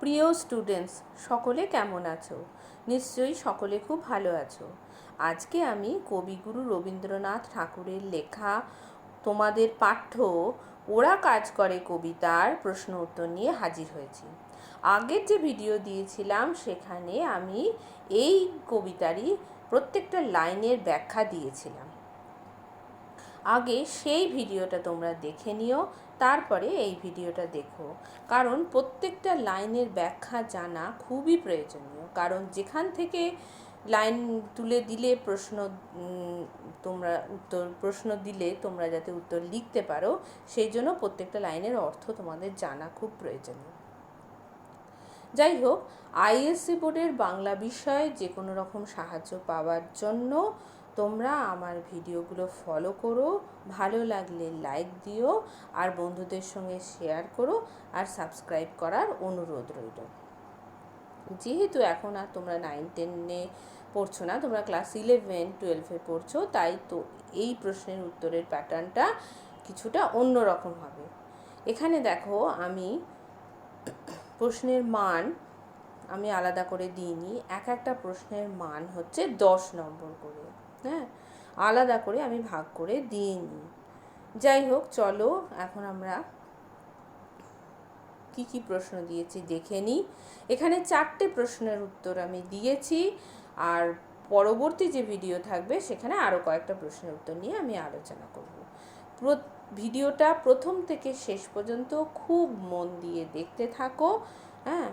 প্রিয় স্টুডেন্টস সকলে কেমন আছো? নিশ্চয়ই সকলে খুব ভালো আছো। আজকে আমি কবিগুরু রবীন্দ্রনাথ ঠাকুরের লেখা, তোমাদের পাঠ্য, ওরা কাজ করে কবিতার প্রশ্ন উত্তর নিয়ে হাজির হয়েছি। আগের যে ভিডিও দিয়েছিলাম, সেখানে আমি এই কবিতারই প্রত্যেকটা লাইনের ব্যাখ্যা দিয়েছিলাম। আগে সেই ভিডিওটা তোমরা দেখে নিও, তারপরে এই ভিডিওটা দেখো। কারণ প্রত্যেকটা লাইনের ব্যাখ্যা জানা খুবই প্রয়োজনীয়। কারণ যেখান থেকে লাইন তুলে দিলে প্রশ্ন তোমরা উত্তর, প্রশ্ন দিলে তোমরা যাতে উত্তর লিখতে পারো, সেই জন্য প্রত্যেকটা লাইনের অর্থ তোমাদের জানা খুব প্রয়োজনীয়। যাই হোক, আইএসসি বোর্ডের বাংলা বিষয়ে যে কোনো রকম সাহায্য পাওয়ার জন্য তোমরা আমার ভিডিওগুলো ফলো করো, ভালো লাগলে লাইক দিও আর বন্ধুদের সঙ্গে শেয়ার করো আর সাবস্ক্রাইব করার অনুরোধ রইল। যেহেতু এখন আর তোমরা নাইন টেনে পড়ছো না, তোমরা ক্লাস ইলেভেন টুয়েলভে পড়ছো, তাই তো এই প্রশ্নের উত্তরের প্যাটার্নটা কিছুটা অন্য রকম হবে। এখানে দেখো আমি প্রশ্নের মান আমি আলাদা করে দিইনি, এক একটা প্রশ্নের মান হচ্ছে দশ নম্বর করে। হ্যাঁ আলাদা করে আমি ভাগ করে দিয়ে নিই। যাই হোক, চলো এখন আমরা কি কি প্রশ্ন দিয়েছি দেখে নিই। এখানে চারটে প্রশ্নের উত্তর আমি দিয়েছি আর পরবর্তী যে ভিডিও থাকবে সেখানে আরও কয়েকটা প্রশ্নের উত্তর নিয়ে আমি আলোচনা করব। ভিডিওটা প্রথম থেকে শেষ পর্যন্ত খুব মন দিয়ে দেখতে থাকো হ্যাঁ।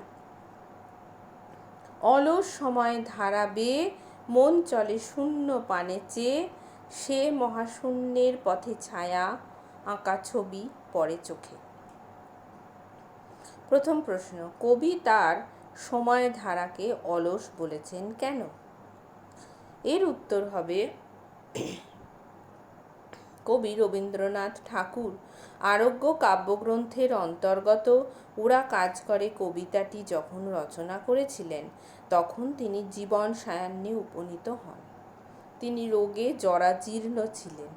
অলস সময় ধারাবে মন চলে শূন্য পানে চেয়ে, সে মহাশূন্যের পথে ছায়া আঁকা ছবি পড়ে চোখে। প্রথম প্রশ্ন, কবি তার সময় ধারাকে অলস বলেছেন কেন? এর উত্তর হবে কবি রবীন্দ্রনাথ ঠাকুর। আরোগ্য কাব্যগ্রন্থের অন্তর্গত ওরা কাজ করে কবিতাটি যখন রচনা করেছিলেন, তখন তিনি জীবন সায়ান্নে উপনীত হন। তিনি রোগে জরাজীর্ণ ছিলেন।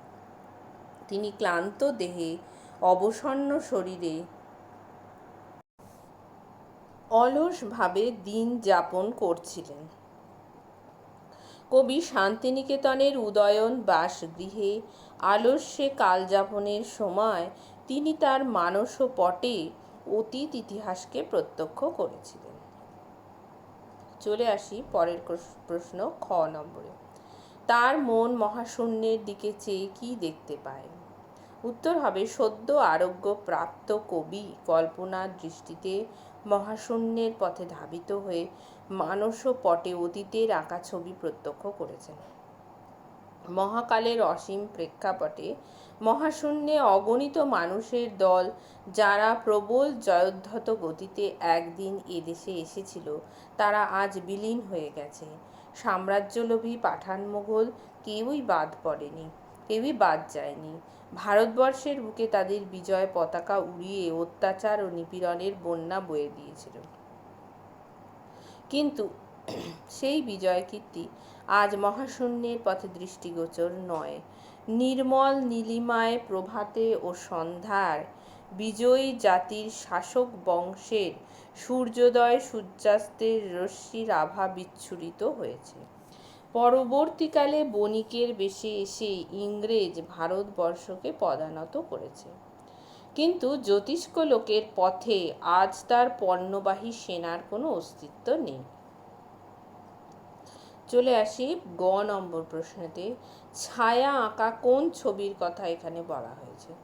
তিনি ক্লান্ত দেহে, অবসন্ন শরীরে, অলসভাবে দিন যাপন করছিলেন। কবি শান্তিনিকেতনের উদয়ন বাসগৃহে আলস্যে কালযাপনের সময় তিনি তার মানস পটে অতীত ইতিহাসকে প্রত্যক্ষ করেছিলেন। চলে আসি পরের প্রশ্ন খ নম্বরে। তার মন মহাশূন্যের দিকে চেয়ে কি দেখতে পায়? উত্তর হবে সদ্য আরোগ্য প্রাপ্ত কবি কল্পনার দৃষ্টিতে মহাশূন্যের পথে ধাবিত হয়ে মানস পটে অতীতের আঁকা ছবি প্রত্যক্ষ করেছেন। মহাকালের অসীম প্রেক্ষাপটে মহাশূন্যে অগণিত মানুষের দল যারা প্রবল জয়োদ্ধত গতিতে একদিন এদেশে এসেছিল, তারা আজ বিলীন হয়ে গেছে। সাম্রাজ্যলোভী পাঠান মোঘল কেউই বাদ পড়েনি, কেউই বাদ যায়নি। ভারতবর্ষের বুকে তাদের বিজয় পতাকা উড়িয়ে অত্যাচার ও নিপীড়নের বন্যা বয়ে দিয়েছিল। কিন্তু সেই বিজয় কীর্তি আজ মহাশূন্যের পথে দৃষ্টিগোচর নয়। নির্মল নীলিমায় প্রভাতে ও সন্ধ্যার বিজয়ী জাতির শাসক বংশের সূর্যোদয় সূর্যাস্তের রশ্মির আভা বিচ্ছুরিত হয়েছে। পরবর্তীকালে বণিকের বেশে এসে ইংরেজ ভারতবর্ষকে পদানত করেছে। কিন্তু জ্যোতিষ্ক লোকের পথে আজ তার পণ্যবাহী সেনার কোনো অস্তিত্ব নেই। চলে আসি গ নম্বর প্রশ্নতে। ছায়া আঁকা কোন ছবির কথা এখানে বলা হয়েছে?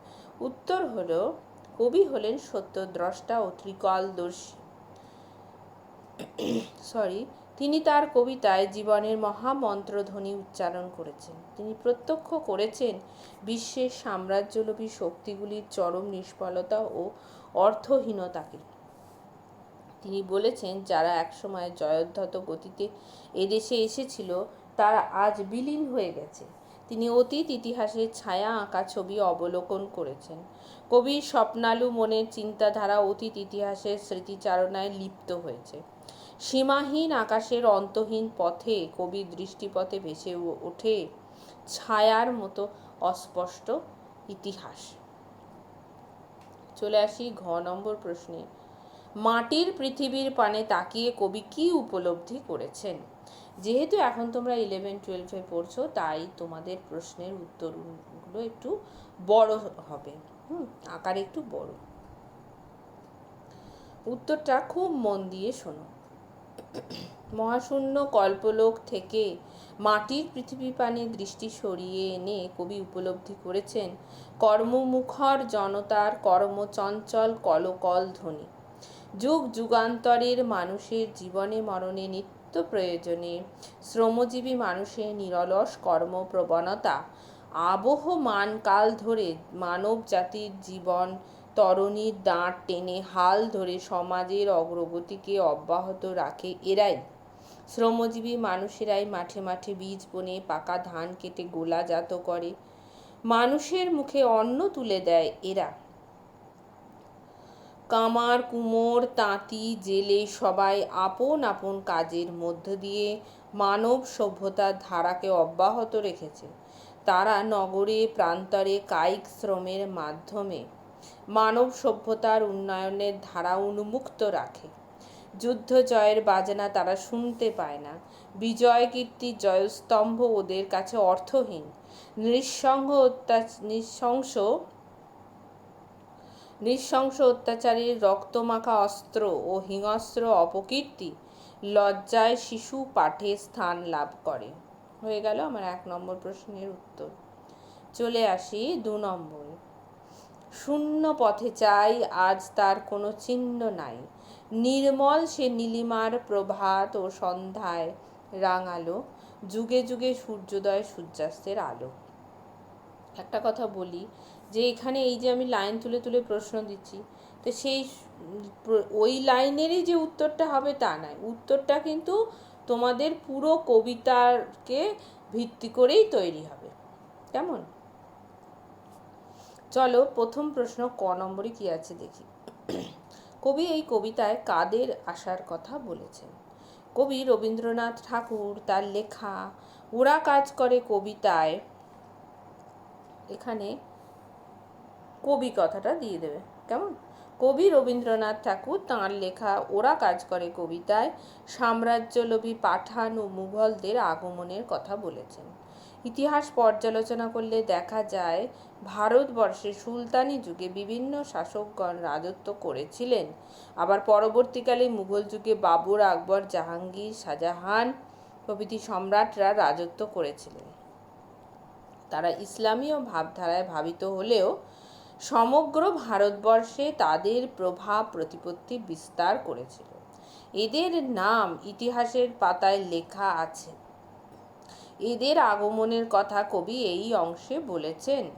উত্তর হল, কবি হলেন সত্যদ্রষ্টা ও ত্রিকালদর্শী। সরি তিনি তার কবিতায় জীবনের মহামন্ত্রধ্বনি উচ্চারণ করেছেন। তিনি প্রত্যক্ষ করেছেন, বিশ্বের সাম্রাজ্যলোভী শক্তিগুলির চরম নিষ্ফলতা ও অর্থহীনতাকে। তিনি বলেছেন, যারা একসময় জয়োদ্ধত গতিতে এদেশে এসেছিল, তারা আজ বিলীন হয়ে গেছে। তিনি অতীত ইতিহাসের ছায়া আঁকা ছবি অবলোকন করেছেন। কবির স্বপ্নালু মনের চিন্তাধারা অতীত ইতিহাসের স্মৃতিচারণায় লিপ্ত হয়েছে। সীমাহীন আকাশের অন্তহীন পথে কবির দৃষ্টিপথে ভেসে ওঠে ছায়ার মতো অস্পষ্ট ইতিহাস। চলে আসি ঘ নম্বর প্রশ্নে। মাটির পৃথিবীর পানে তাকিয়ে কবি কি উপলব্ধি করেছেন? যেহেতু এখন তোমরা ইলেভেন টুয়েলভে পড়ছো, তাই তোমাদের প্রশ্নের উত্তরগুলো একটু বড় হবে। হুম, আকার একটু বড়। উত্তরটা খুব মন দিয়ে শোনো। মহাশূন্য কল্পলোক থেকে মাটির পৃথিবী পানে দৃষ্টি সরিয়ে এনে কবি উপলব্ধি করেছেন, কর্মমুখর জনতার কর্মচঞ্চল কলকল ধ্বনি। যুগ যুগান্তরের মানুষের জীবনে মরণে নিত্য প্রয়োজনে শ্রমজীবী মানুষের নিরলস কর্মপ্রবণতা, আবহমান কাল ধরে মানব জাতির জীবন তরণীর দাঁড় টেনে হাল ধরে সমাজের অগ্রগতিকে অব্যাহত রাখে এরাই। শ্রমজীবী মানুষেরাই মাঠে মাঠে বীজ বনে পাকা ধান কেটে গোলাজাত করে। মানুষের মুখে অন্ন তুলে দেয় এরা। কামার, কুমোর, তাঁতি, জেলে সবাই আপন আপন কাজের মধ্য দিয়ে মানব সভ্যতার ধারাকে অব্যাহত রেখেছে। তারা নগরে, প্রান্তরে কায়িক শ্রমের মাধ্যমে মানব সভ্যতার উন্নয়নের ধারা উন্মুক্ত রাখে। যুদ্ধ জয়ের বাজনা তারা শুনতে পায় না। বিজয় কীর্তি জয়স্তম্ভ ওদের কাছে অর্থহীন। অত্যাচার নৃশংস নৃশংস অত্যাচারীর রক্তমাখা অস্ত্র ও হিংস্র অপকীর্তি লজ্জায় শিশু পাঠে স্থান লাভ করে। হয়ে গেল আমার এক নম্বর প্রশ্নের উত্তর। চলে আসি দু নম্বর। শূন্য পথে চাই, আজ তার কোনো চিহ্ন নাই। নির্মল সে নীলিমার প্রভাত ও সন্ধ্যায় রাঙালো, যুগে যুগে সূর্যোদয় সূর্যাস্তের আলো। একটা কথা বলি, যে এখানে এই যে আমি লাইন তুলে তুলে প্রশ্ন দিচ্ছি, তো সেই ওই লাইনেরই যে উত্তরটা হবে তা নয় উত্তরটা কিন্তু তোমাদের পুরো কবিতাকে ভিত্তি করেই তৈরি হবে। কেমন? চলো প্রথম প্রশ্ন ক নম্বরে কি আছে দেখি। কবি এই কবিতায় কাদের আসার কথা বলেছেন? কবি রবীন্দ্রনাথ ঠাকুর তার লেখা ওরা কাজ করে কবিতায় এখানে কবি কথাটা দিয়ে দেবে। কেমন? কবি রবীন্দ্রনাথ ঠাকুর তাঁর লেখা ওরা কাজ করে কবিতায় সাম্রাজ্যলোভী পাঠান ও মুঘলদের আগমনের কথা বলেছেন। ইতিহাস পর্যালোচনা করলে দেখা যায়, ভারতবর্ষে সুলতানি যুগে বিভিন্ন শাসকগণ রাজত্ব করেছিলেন। আবার পরবর্তীকালে মুঘল যুগে বাবর আকবর, জাহাঙ্গীর, শাহজাহান প্রভৃতি সম্রাটরা রাজত্ব করেছিলেন। তারা ইসলামীয় ভাবধারায় ভাবিত হলেও সমগ্র ভারতবর্ষে তাদের প্রভাব, প্রতিপত্তি বিস্তার করেছিল। এদের নাম ইতিহাসের পাতায় লেখা আছে। এদের আগমনের কথা কবি এই অংশে বলেছেন।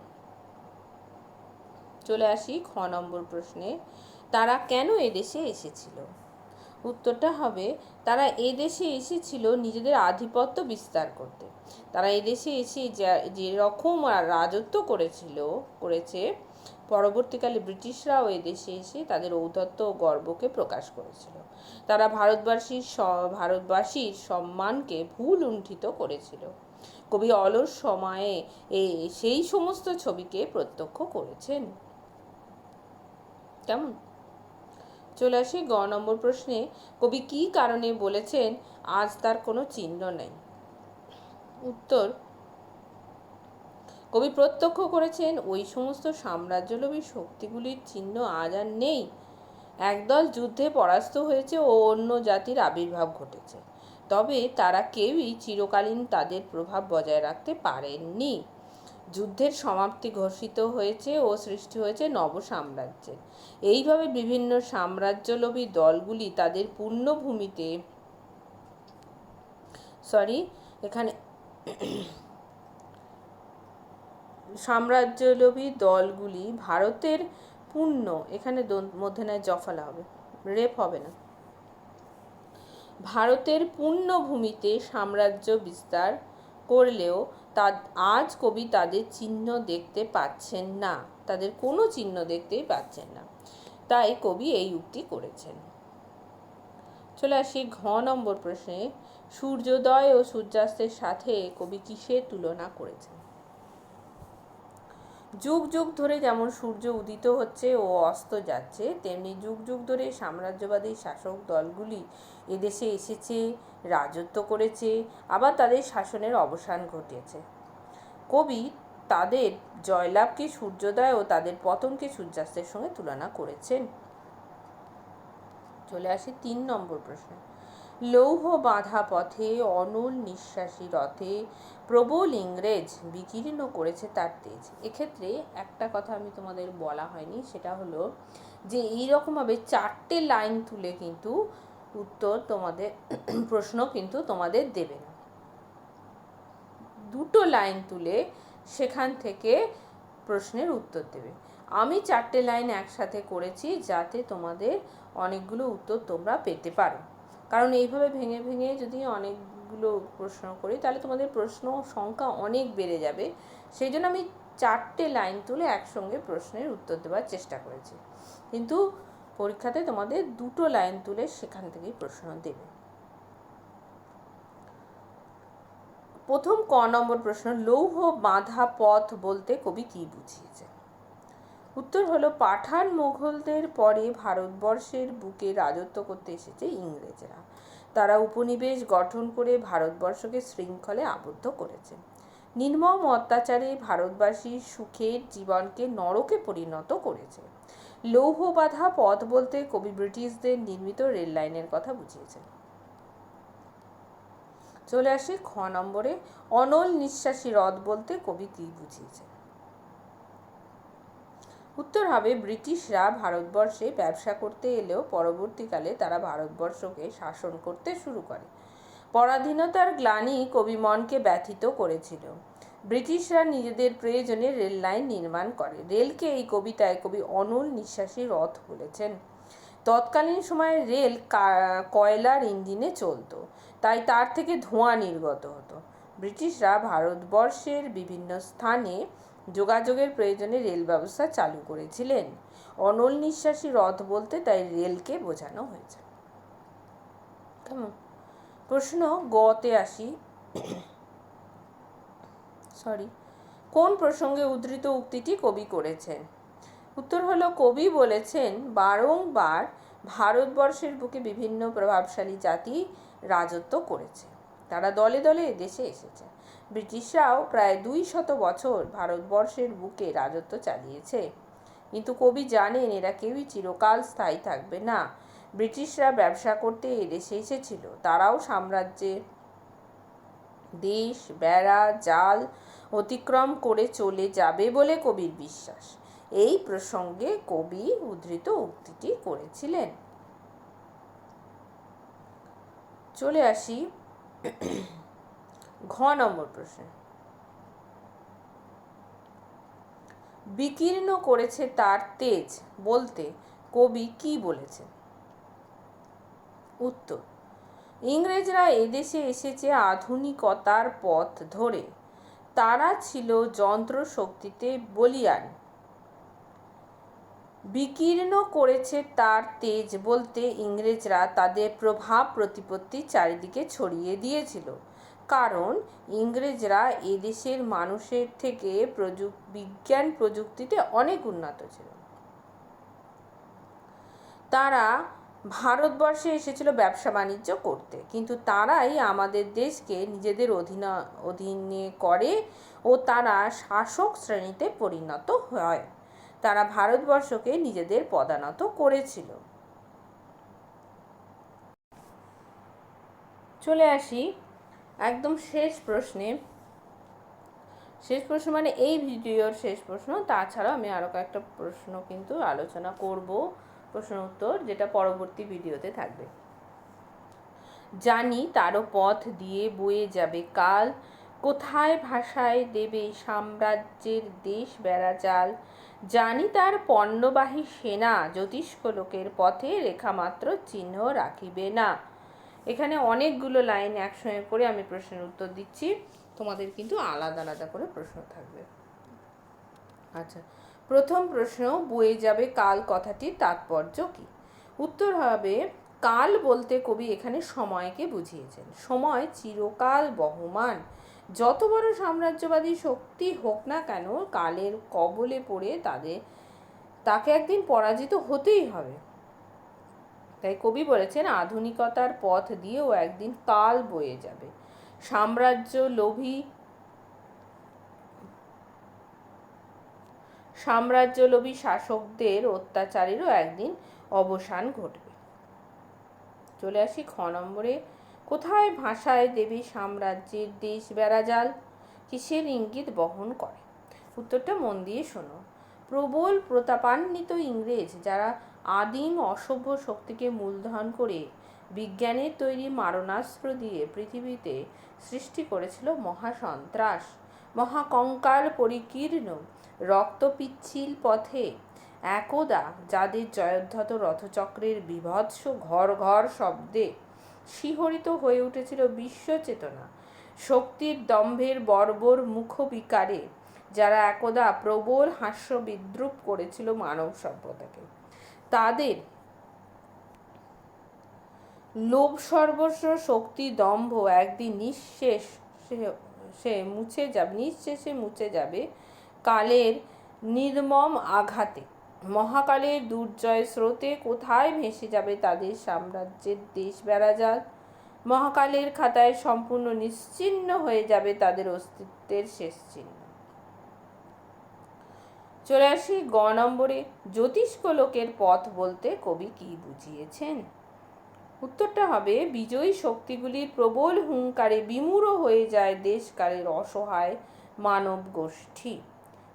চলে আসি খ নম্বর প্রশ্নে। তারা কেন এদেশে এসেছিল? উত্তরটা হবে, তারা এদেশে এসেছিল নিজেদের আধিপত্য বিস্তার করতে। তারা এদেশে এসে যেরকম রাজত্ব করেছিল, করেছে পরবর্তীকালে ব্রিটিশরাও এদেশে এসে তাদের ঔদ্ধত্য ও গর্বকে প্রকাশ করেছিল। তারা ভারতবাসীর ভারতবাসীর সম্মানকে ভুল লুণ্ঠিত করেছিল। কবি অলস সময়ে এ, সেই সমস্ত ছবিকে প্রত্যক্ষ করেছেন। কেমন? চলে আসি গ নম্বর প্রশ্নে। কবি কি কারণে বলেছেন, আজ তার কোনো চিহ্ন নেই উত্তর কবি প্রত্যক্ষ করেছেন, ওই সমস্ত সাম্রাজ্যলোভী শক্তিগুলির চিহ্ন আজ আর নেই। একদল যুদ্ধে পরাস্ত হয়েছে ও অন্য জাতির আবির্ভাব ঘটেছে। তবে তারা কেউই চিরকালীন তাদের প্রভাব বজায় রাখতে পারেননি। যুদ্ধের সমাপ্তি ঘোষিত হয়েছে ও সৃষ্টি হয়েছে নব সাম্রাজ্যের। এইভাবে বিভিন্ন সাম্রাজ্যলোভী দলগুলি তাদের পূর্ণভূমিতে সরি এখানে সাম্রাজ্যলোভী দলগুলি ভারতের পূর্ণ এখানে মধ্যে নয়, জফলা হবে। রেপ হবে না। ভারতের পূর্ণভূমিতে সাম্রাজ্য বিস্তার করলেও তা আজ কবি তাদের চিহ্ন দেখতে পাচ্ছেন না। তাদের কোনো চিহ্ন দেখতেই পাচ্ছেন না। তাই কবি এই উক্তি করেছেন। চলে আসি ঘ নম্বর প্রশ্নে। সূর্যোদয় ও সূর্যাস্তের সাথে কবি কিসের তুলনা করেছেন? যুগ যুগ ধরে যেমন সূর্য উদিত হচ্ছে ও অস্ত যাচ্ছে, তেমনি যুগ যুগ ধরে সাম্রাজ্যবাদী শাসক দলগুলি এদেশে এসেছে, রাজত্ব করেছে, আবার তাদের শাসনের অবসান ঘটিয়েছে। কবি তাদের জয়লাভকে সূর্যোদয় ও তাদের পতনকে সূর্যাস্তের সঙ্গে তুলনা করেছেন। চলে আসি তিন নম্বর প্রশ্ন। লৌহ বাঁধা পথে অনল নিঃশ্বাসী রথে প্রবল ইংরেজ বিকীর্ণ করেছে তার তেজ। এক্ষেত্রে একটা কথা আমি তোমাদের বলা হয়নি, সেটা হলো যে এইরকমভাবে চারটে লাইন তুলে কিন্তু উত্তর তোমাদের প্রশ্ন কিন্তু তোমাদের দেবে না। দুটো লাইন তুলে সেখান থেকে প্রশ্নের উত্তর দেবে। আমি চারটে লাইন একসাথে করেছি যাতে তোমাদের অনেকগুলো উত্তর তোমরা পেতে পারো। কারণ এইভাবে ভেঙে ভেঙে যদি অনেকগুলো প্রশ্ন করি, তাহলে তোমাদের প্রশ্ন সংখ্যা অনেক বেড়ে যাবে। সেই জন্য আমি চারটে লাইন তুলে একসঙ্গে প্রশ্নের উত্তর দেওয়ার চেষ্টা করেছি। কিন্তু পরীক্ষাতে তোমাদের দুটো লাইন তুলে সেখান থেকেই প্রশ্ন দেবে। প্রথম ক নম্বর প্রশ্ন, লৌহ বাঁধা পথ বলতে কবি কি বুঝিয়েছে উত্তর হলো, পাঠান মোঘলদের পরে ভারতবর্ষের বুকে রাজত্ব করতে এসেছে ইংরেজরা। তারা উপনিবেশ গঠন করে ভারতবর্ষকে শৃঙ্খলে আবদ্ধ করেছে। নির্মম অত্যাচারে ভারতবাসীর সুখের জীবনকে নরকে পরিণত করেছে। লৌহ বাঁধা পথ বলতে কবি ব্রিটিশদের নির্মিত রেল লাইনের কথা বুঝিয়েছেন। চলে আসি খ নম্বরে। অনল নিঃশ্বাসী হ্রদ বলতে কবি কি বুঝিয়েছেন? উত্তর হবে ব্রিটিশরা ভারতবর্ষে ব্যবসা করতে এলেও পরবর্তীকালে তারা ভারতবর্ষকে শাসন করতে শুরু করে। পরাধীনতার গ্লানি কবি মনকে ব্যথিত করেছিল। ব্রিটিশরা নিজেদের প্রয়োজনে রেল লাইন নির্মাণ করে। রেলকে এই কবিতায় কবি অনল নিঃশ্বাসী রথ বলেছেন। তৎকালীন সময়ে রেল কয়লার ইঞ্জিনে চলতো, তাই তার থেকে ধোঁয়া নির্গত হতো। ব্রিটিশরা ভারতবর্ষের বিভিন্ন স্থানে যোগাযোগের প্রয়োজনে রেল ব্যবস্থা চালু করেছিলেন। অনল নিঃশ্বাসী রথ বলতে তাই রেলকে বোঝানো হয়েছে। কেমন? প্রশ্ন গতে আসি। সরি। কোন প্রসঙ্গে উদ্ধৃত উক্তিটি কবি করেছেন? উত্তর হলো, কবি বলেছেন, বারংবার ভারতবর্ষের বুকে বিভিন্ন প্রভাবশালী জাতি রাজত্ব করেছে। তারা দলে দলে দেশে এসেছে। ব্রিটিশরাও প্রায় দুই শত বছর ভারতবর্ষের বুকে রাজত্ব চালিয়েছে। কিন্তু কবি জানেন, এরা কেউই চিরকাল স্থায়ী থাকবে না। ব্রিটিশরা ব্যবসা করতে এদেশে এসেছিল। তারাও সাম্রাজ্যে দেশ, বেড়া, জাল অতিক্রম করে চলে যাবে বলে কবির বিশ্বাস। এই প্রসঙ্গে কবি উদ্ধৃত উক্তিটি করেছিলেন। চলে আসি ঘ নম্বর প্রশ্ন। বিকীর্ণ করেছে তার তেজ বলতে কবি কি বলেছেন? উত্তর, ইংরেজরা এদেশে এসেছে আধুনিকতার পথ ধরে। তারা ছিল যন্ত্র শক্তিতে বলিয়ান। বিকীর্ণ করেছে তার তেজ বলতে ইংরেজরা তাদের প্রভাব প্রতিপত্তি চারিদিকে ছড়িয়ে দিয়েছিল। কারণ ইংরেজরা এদেশের মানুষের থেকে প্রযুক, বিজ্ঞান প্রযুক্তিতে অনেক উন্নত ছিল। তারা ভারতবর্ষে এসেছিল ব্যবসা বাণিজ্য করতে। কিন্তু তারাই আমাদের দেশকে নিজেদের অধীন, অধীনে করে ও তারা শাসক শ্রেণীতে পরিণত হয়। তারা ভারতবর্ষকে নিজেদের পদানত করেছিল। চলে আসি একদম শেষ প্রশ্নে। শেষ প্রশ্ন মানে এই ভিডিওর শেষ প্রশ্ন। তাছাড়াও আমি আরও কয়েকটা প্রশ্ন কিন্তু আলোচনা করব প্রশ্ন উত্তর, যেটা পরবর্তী ভিডিওতে থাকবে। জানি তারও পথ দিয়ে বয়ে যাবে কাল। কোথায় ভাষায় দেবে সাম্রাজ্যের দেশ বেড়া জাল জানি তার পণ্যবাহী সেনা জ্যোতিষ্ক লোকের পথে রেখামাত্র চিহ্ন রাখিবে না। এখানে অনেকগুলো লাইন একসঙ্গে করে আমি প্রশ্নের উত্তর দিচ্ছি। তোমাদের কিন্তু আলাদা আলাদা করে প্রশ্ন থাকবে। আচ্ছা প্রথম প্রশ্ন, বয়ে যাবে কাল কথাটির তাৎপর্য কি? উত্তর হবে, কাল বলতে কবি এখানে সময়কে বুঝিয়েছেন। সময় চিরকাল বহমান। যত বড় সাম্রাজ্যবাদী শক্তি হোক না কেন, কালের কবলে পড়ে তাদের, তাকে একদিন পরাজিত হতেই হবে। তাই কবি বলেছেন, আধুনিকতার পথ দিয়েও একদিন কাল বয়ে যাবে। সাম্রাজ্য লোভী সাম্রাজ্যলোভী শাসকদের অত্যাচারেরও একদিন অবসান ঘটবে। চলে আসি খ নম্বরে। কোথায় ভাষায় দেবী সাম্রাজ্যের দেশ বেড়াজাল? কিসের ইঙ্গিত বহন করে? উত্তরটা মন দিয়ে শোনো। প্রবল প্রতাপান্বিত ইংরেজ যারা আদিম অসভ্য শক্তিকে মূলধন করে বিজ্ঞানের তৈরি মারণাস্ত্র দিয়ে পৃথিবীতে সৃষ্টি করেছিল মহাসন্ত্রাস, মহাকঙ্কাল পরিকীর্ণ রক্তপিচ্ছিল পথে, একদা যাদের জয়োদ্ধত রথচক্রের বিভৎস ঘর ঘর শব্দে শিহরিত হয়ে উঠেছিল বিশ্বচেতনা শক্তির দম্ভের বর্বর মুখবিকারে যারা একদা প্রবল হাস্য বিদ্রুপ করেছিল মানব সভ্যতাকে। তাদের লোভ সর্বস্ব শক্তি দম্ভ একদিন নিঃশেষ সে মুছে যাবে, নিঃশেষে মুছে যাবে কালের নির্মম আঘাতে। মহাকালের দুর্জয় স্রোতে কোথায় ভেসে যাবে তাদের সাম্রাজ্যের দেশ বেড়াজাল মহাকালের খাতায় সম্পূর্ণ নিশ্চিহ্ন হয়ে যাবে তাদের অস্তিত্বের শেষ চিহ্ন। চলে আসি গ নম্বরে, জ্যোতিষ্ক লোকের পথ বলতে কবি কি বুঝিয়েছেন? উত্তরটা হবে, বিজয়ী শক্তিগুলির প্রবল হুঙ্কারে বিমূঢ় হয়ে যায় দেশকালের অসহায় মানব গোষ্ঠী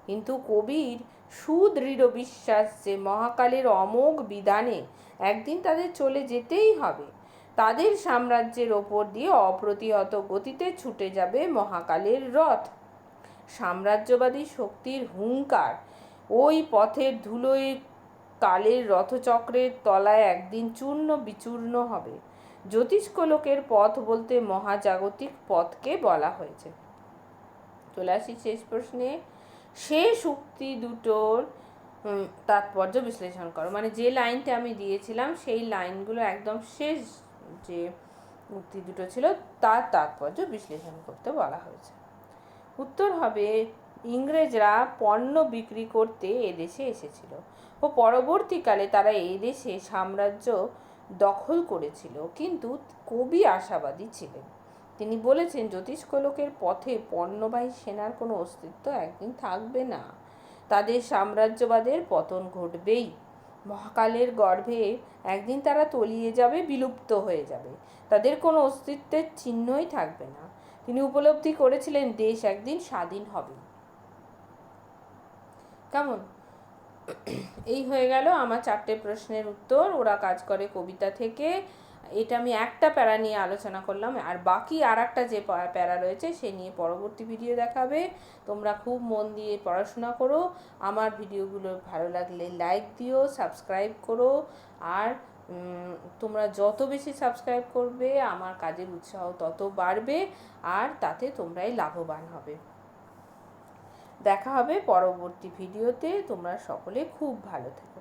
কিন্তু কবির সুদৃঢ় বিশ্বাস যে মহাকালের অমোঘ বিধানে একদিন তাদের চলে যেতেই হবে। তাদের সাম্রাজ্যের ওপর দিয়ে অপ্রতিহত গতিতে ছুটে যাবে মহাকালের রথ। সাম্রাজ্যবাদী শক্তির হুঙ্কার ওই পথের ধুলোয় কালের রথচক্রের তলায় একদিন চূর্ণ বিচূর্ণ হবে। জ্যোতিষ্ক লোকের পথ বলতে মহাজাগতিক পথকে বলা হয়েছে। চলে আসি শেষ প্রশ্নে শেষ উক্তি দুটোর তাৎপর্য বিশ্লেষণ করো। মানে যে লাইনটা আমি দিয়েছিলাম, সেই লাইনগুলো একদম শেষ যে উক্তি দুটো ছিল, তার তাৎপর্য বিশ্লেষণ করতে বলা হয়েছে। উত্তর হবে, ইংরেজরা পণ্য বিক্রি করতে এদেশে এসেছিল ও পরবর্তীকালে তারা এদেশে সাম্রাজ্য দখল করেছিল। কিন্তু কবি আশাবাদী ছিলেন। তিনি বলেছেন জ্যোতিষ জ্যোতিষ্কলোকের পথে পণ্যবাহী সেনার কোনো অস্তিত্ব একদিন থাকবে না। তাদের সাম্রাজ্যবাদের পতন ঘটবেই। মহাকালের গর্ভে একদিন তারা তলিয়ে যাবে, বিলুপ্ত হয়ে যাবে। তাদের কোনো অস্তিত্বের চিহ্নই থাকবে না। তিনি উপলব্ধি করেছিলেন, দেশ একদিন স্বাধীন হবে। কেমন? এই হয়ে গেল আমার চারটে প্রশ্নের উত্তর। ওরা কাজ করে কবিতা থেকে। এটা আমি একটা প্যারা নিয়ে আলোচনা করলাম, আর বাকি আর একটা যে প্যারা রয়েছে সে নিয়ে পরবর্তী ভিডিও দেখাবে। তোমরা খুব মন দিয়ে পড়াশোনা করো, আমার ভিডিওগুলো ভালো লাগলে লাইক দিও, সাবস্ক্রাইব করো, আর তোমরা যত বেশি সাবস্ক্রাইব করবে, আমার কাজের উৎসাহ তত বাড়বে, আর তাতে তোমরাই লাভবান হবে। দেখা হবে পরবর্তী ভিডিওতে, তোমরা সকলে খুব ভালো থেকো।